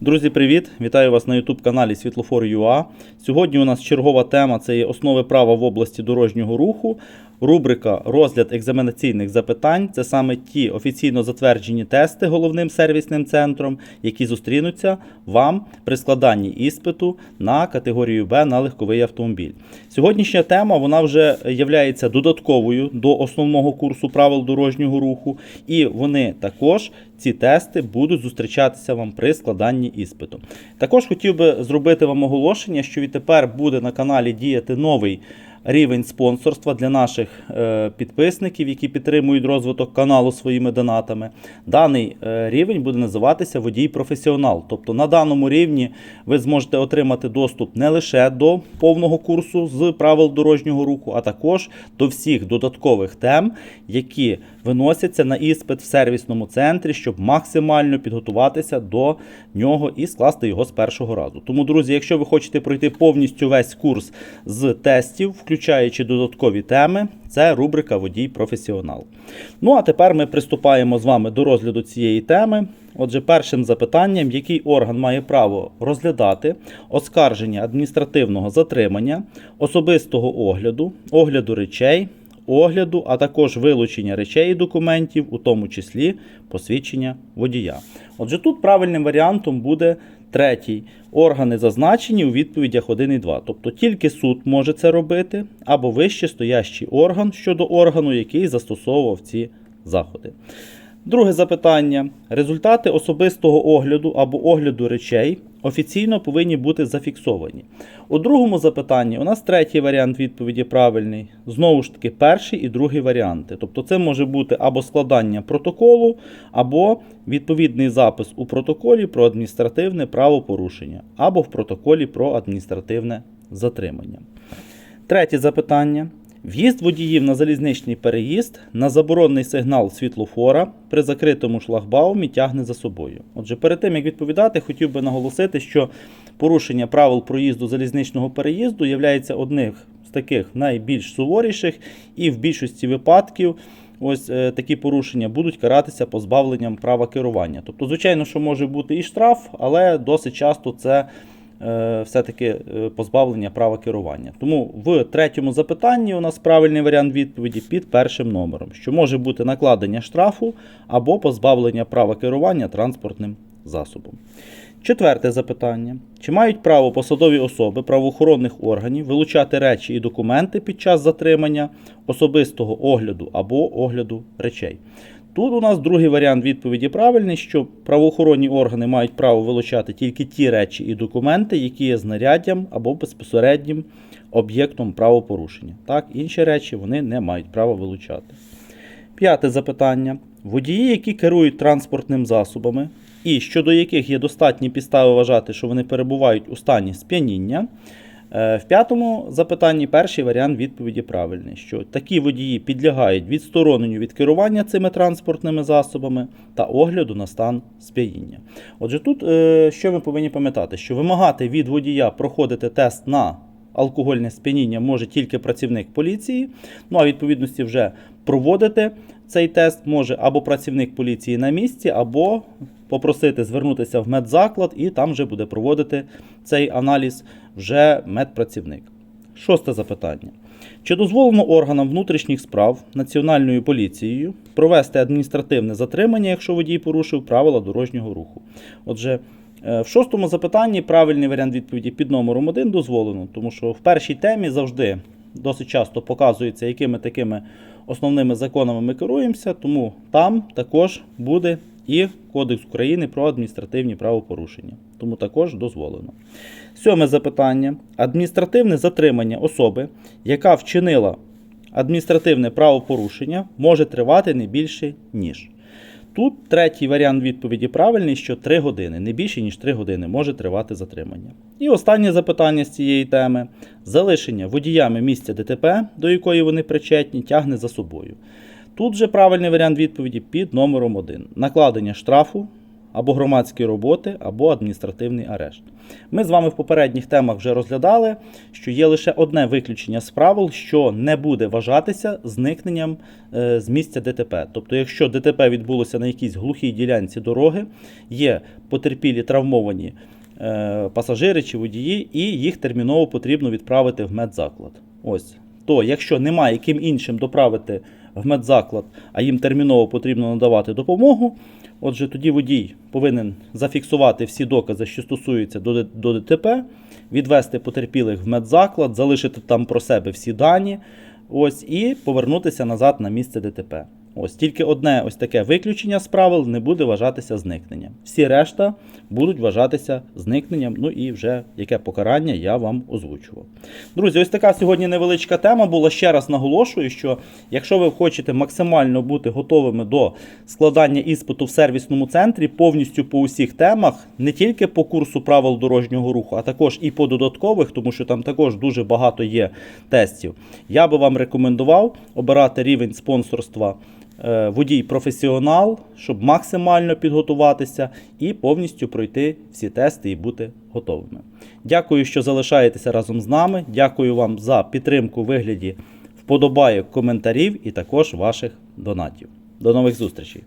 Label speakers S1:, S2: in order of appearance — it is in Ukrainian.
S1: Друзі, привіт! Вітаю вас на YouTube каналі Світлофор.ua. Сьогодні у нас чергова тема це є основи права в області дорожнього руху. Рубрика Розгляд екзаменаційних запитань це саме ті офіційно затверджені тести головним сервісним центром, які зустрінуться вам при складанні іспиту на категорію Б на легковий автомобіль. Сьогоднішня тема вона вже є додатковою до основного курсу правил дорожнього руху, і вони також ці тести будуть зустрічатися вам при складанні іспиту. Також хотів би зробити вам оголошення, що відтепер буде на каналі діяти новий рівень спонсорства для наших е, підписників, які підтримують розвиток каналу своїми донатами. Даний е, рівень буде називатися водій професіонал. Тобто на даному рівні ви зможете отримати доступ не лише до повного курсу з правил дорожнього руху, а також до всіх додаткових тем, які виносяться на іспит в сервісному центрі, щоб максимально підготуватися до нього і скласти його з першого разу. Тому, друзі, якщо ви хочете пройти повністю весь курс з тестів, включаючи додаткові теми, це рубрика Водій професіонал. Ну а тепер ми приступаємо з вами до розгляду цієї теми. Отже, першим запитанням, який орган має право розглядати оскарження адміністративного затримання, особистого огляду, огляду речей, огляду, а також вилучення речей і документів, у тому числі посвідчення водія. Отже, тут правильним варіантом буде третій. Органи зазначені у відповідях 1 і 2. Тобто тільки суд може це робити, або вище стоящий орган щодо органу, який застосовував ці заходи. Друге запитання. Результати особистого огляду або огляду речей офіційно повинні бути зафіксовані. У другому запитанні у нас третій варіант відповіді правильний. Знову ж таки, перший і другий варіанти. Тобто це може бути або складання протоколу, або відповідний запис у протоколі про адміністративне правопорушення, або в протоколі про адміністративне затримання. Третє запитання. В'їзд водіїв на залізничний переїзд на заборонний сигнал світлофора при закритому шлагбаумі тягне за собою. Отже, перед тим як відповідати, хотів би наголосити, що порушення правил проїзду залізничного переїзду є одним з таких найбільш суворіших, і в більшості випадків ось е, такі порушення будуть каратися позбавленням права керування. Тобто, звичайно, що може бути і штраф, але досить часто це все-таки е, позбавлення права керування. Тому в третьому запитанні у нас правильний варіант відповіді під першим номером, що може бути накладення штрафу або позбавлення права керування транспортним засобом. Четверте запитання: чи мають право посадові особи правоохоронних органів вилучати речі і документи під час затримання особистого огляду або огляду речей? Тут у нас другий варіант відповіді правильний, що правоохоронні органи мають право вилучати тільки ті речі і документи, які є знаряддям або безпосереднім об'єктом правопорушення. Так, інші речі вони не мають права вилучати. П'яте запитання. Водії, які керують транспортним засобами, і щодо яких є достатні підстави вважати, що вони перебувають у стані сп'яніння. Е, В п'ятому запитанні перший варіант відповіді правильний, що такі водії підлягають відстороненню від керування цими транспортними засобами та огляду на стан сп'яніння. Отже, тут е, що ми повинні пам'ятати, що вимагати від водія проходити тест на алкогольне сп'яніння може тільки працівник поліції. Ну а відповідності вже проводити цей тест може або працівник поліції на місці, або попросити звернутися в медзаклад, і там вже буде проводити цей аналіз вже медпрацівник. Шосте запитання. Чи дозволено органам внутрішніх справ Національною поліцією провести адміністративне затримання, якщо водій порушив правила дорожнього руху? Отже, е, в шостому запитанні правильний варіант відповіді під номером 1 дозволено, тому що в першій темі завжди досить часто показується, якими такими основними законами ми керуємося, тому там також буде і Кодекс України про адміністративні правопорушення. Тому також дозволено. Сьоме запитання. Адміністративне затримання особи, яка вчинила адміністративне правопорушення, може тривати не більше, ніж. Тут третій варіант відповіді правильний, що 3 години, не більше, ніж 3 години може тривати затримання. І останнє запитання з цієї теми: залишення водіями місця ДТП, до якої вони причетні, тягне за собою. Тут же правильний варіант відповіді під номером 1. Накладення штрафу або громадські роботи, або адміністративний арешт. Ми з вами в попередніх темах вже розглядали, що є лише одне виключення з правил, що не буде вважатися зникненням е, з місця ДТП. Тобто, якщо ДТП відбулося на якійсь глухій ділянці дороги, є потерпілі травмовані е, пасажири чи водії, і їх терміново потрібно відправити в медзаклад. Ось. То, якщо немає яким іншим доправити в медзаклад, а їм терміново потрібно надавати допомогу, отже, тоді водій повинен зафіксувати всі докази, що стосуються до, ДТП, відвести потерпілих в медзаклад, залишити там про себе всі дані, ось, і повернутися назад на місце ДТП. Ось тільки одне ось таке виключення з правил не буде вважатися зникненням. Всі решта будуть вважатися зникненням. Ну і вже яке покарання я вам озвучував. Друзі, ось така сьогодні невеличка тема була. Ще раз наголошую, що якщо ви хочете максимально бути готовими до складання іспиту в сервісному центрі, повністю по усіх темах, не тільки по курсу правил дорожнього руху, а також і по додаткових, тому що там також дуже багато є тестів. Я би вам рекомендував обирати рівень спонсорства водій професіонал, щоб максимально підготуватися і повністю пройти всі тести і бути готовими. Дякую, що залишаєтеся разом з нами. Дякую вам за підтримку у вигляді вподобайок, коментарів і також ваших донатів. До нових зустрічей!